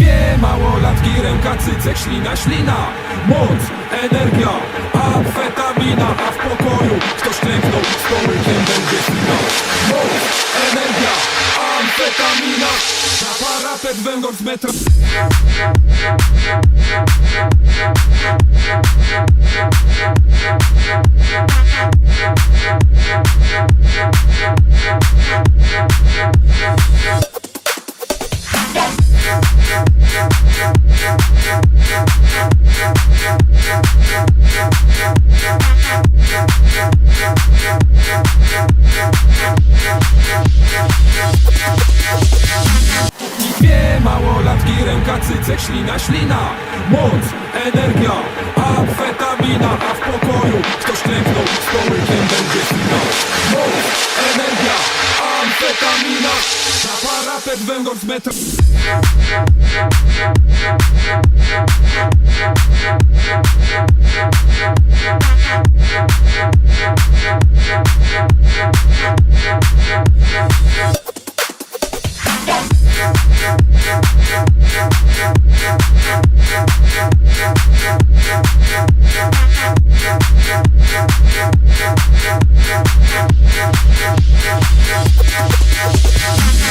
Dwie małolatki, ręka, cycek, ślina, ślina. Moc, energia, amfetamina. A w pokoju ktoś klęknął z kołykiem będzie finał Moc, energia, amfetamina. Na parapet węgorz z metra cycek, ślina, ślina. Moc, energia, amfetamina A w pokoju ktoś klęknął z kołykiem będzie finał. Moc, energia, amfetamina kapet węgor w metro Yeah.